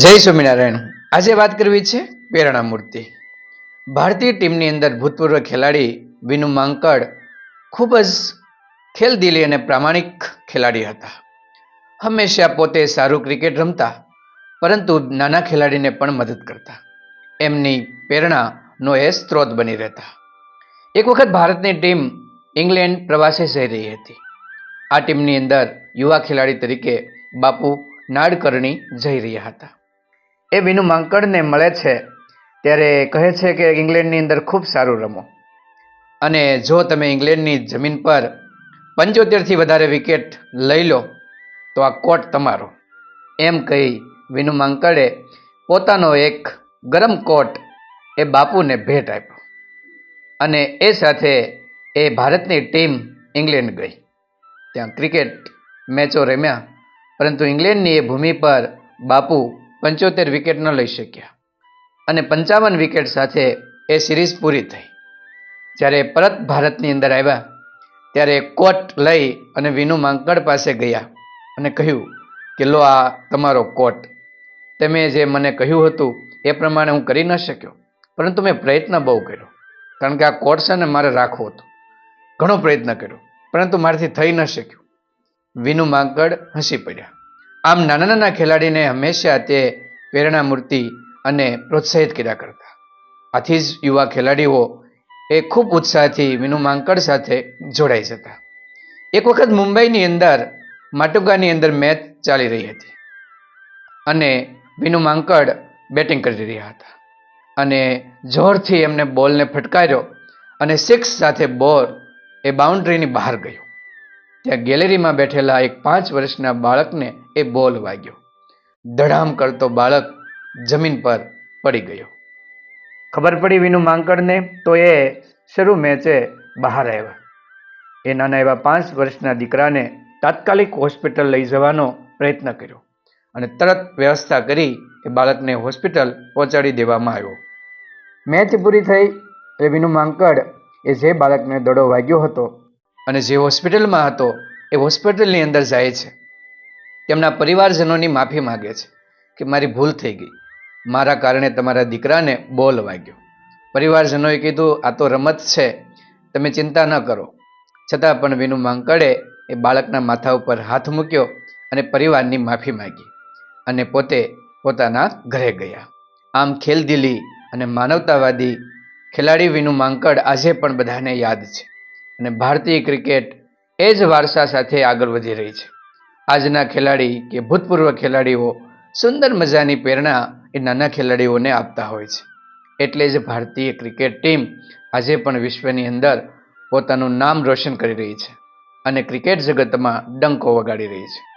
જય સ્વામિનારાયણ. આજે વાત કરવી છે પ્રેરણા મૂર્તિ ભારતીય ટીમની અંદર ભૂતપૂર્વ ખેલાડી વિનુ માંકડ ખૂબ જ ખેલદિલી અને પ્રામાણિક ખેલાડી હતા. હંમેશા પોતે સારું ક્રિકેટ રમતા, પરંતુ નાના ખેલાડીને પણ મદદ કરતા. એમની પ્રેરણાનો એ સ્ત્રોત બની રહેતા. એક વખત ભારતની ટીમ ઇંગ્લેન્ડ પ્રવાસે જઈ રહી હતી. આ ટીમની અંદર યુવા ખેલાડી તરીકે બાપુ નાડકર્ણી જઈ રહ્યા હતા. એ વિનુ માંકડને મળે છે ત્યારે કહે છે કે ઇંગ્લેન્ડની અંદર ખૂબ સારું રમો. અને જો તમે ઇંગ્લેન્ડની જમીન પર પંચોતેરથી વધારે વિકેટ લઈ લો, તો આ કોટ તમારો. એમ કહી વિનુ માંકડે પોતાનો એક ગરમ કોટ એ બાપુને ભેટ આપ્યો. અને એ સાથે એ ભારતની ટીમ ઇંગ્લેન્ડ ગઈ. ત્યાં ક્રિકેટ મેચો રમ્યા, પરંતુ ઇંગ્લેન્ડની એ ભૂમિ પર બાપુ પંચોતેર વિકેટ ન લઈ શક્યા. અને પંચાવન વિકેટ સાથે એ સિરીઝ પૂરી થઈ. જ્યારે પરત ભારતની અંદર આવ્યા, ત્યારે કોટ લઈ અને વિનુ માંકડ પાસે ગયા અને કહ્યું કે, લો, આ તમારો કોટ. તમે જે મને કહ્યું હતું, એ પ્રમાણે હું કરી ન શક્યો. પરંતુ મેં પ્રયત્ન બહુ કર્યો, કારણ કે આ કોટ છે ને મારે રાખવો હતો. ઘણો પ્રયત્ન કર્યો, પરંતુ મારાથી થઈ ન શક્યું. વિનુ માંકડ હસી પડ્યા. આમ નાના નાના ખેલાડીને હંમેશા તે પ્રેરણામૂર્તિ અને પ્રોત્સાહિત કર્યા કરતા. આથી જ યુવા ખેલાડીઓ એ ખૂબ ઉત્સાહથી વિનુ માંકડ સાથે જોડાઈ જતા. એક વખત મુંબઈની અંદર માટુકાની અંદર મેચ ચાલી રહી હતી અને વિનુ માંકડ બેટિંગ કરી રહ્યા હતા અને જોરથી એમને બોલને ફટકાર્યો અને સિક્સ સાથે બોર એ બાઉન્ડ્રીની બહાર ગયો. ત્યાં ગેલેરીમાં બેઠેલા એક પાંચ વર્ષના બાળકને એ બોલ વાગ્યો. ધડામ કરતો બાળક જમીન પર પડી ગયો. ખબર પડી વિનુ માંકડને? તો એ શરૂ મેચે બહાર આવ્યા. એ નાના એવા પાંચ વર્ષના દીકરાને તાત્કાલિક હોસ્પિટલ લઈ જવાનો પ્રયત્ન કર્યો અને તરત વ્યવસ્થા કરી એ બાળકને હોસ્પિટલ પહોંચાડી દેવામાં આવ્યો. મેચ પૂરી થઈ એ વિનુ માંકડ એ જે બાળકને દડો વાગ્યો હતો અને જે હોસ્પિટલમાં હતો, એ હોસ્પિટલની અંદર જાય છે. તેમના પરિવારજનોની માફી માગે છે કે મારી ભૂલ થઈ ગઈ. મારા કારણે તમારા દીકરાને બોલ વાગ્યો. પરિવારજનોએ કીધું, આ તો રમત છે, તમે ચિંતા ન કરો. છતાં પણ વિનુ માંકડે એ બાળકના માથા ઉપર હાથ મૂક્યો અને પરિવારની માફી માંગી અને પોતે પોતાના ઘરે ગયા. આમ ખેલદિલી અને માનવતાવાદી ખેલાડી વિનુ માંકડ આજે પણ બધાને યાદ છે. અને ભારતીય ક્રિકેટ એ જ વારસા સાથે આગળ વધી રહી છે. આજના ખેલાડી કે ભૂતપૂર્વ ખેલાડીઓ સુંદર મજાની પ્રેરણા એ નાના ખેલાડીઓને આપતા હોય છે. એટલે જ ભારતીય ક્રિકેટ ટીમ આજે પણ વિશ્વની અંદર પોતાનું નામ રોશન કરી રહી છે અને ક્રિકેટ જગતમાં ડંકો વગાડી રહી છે.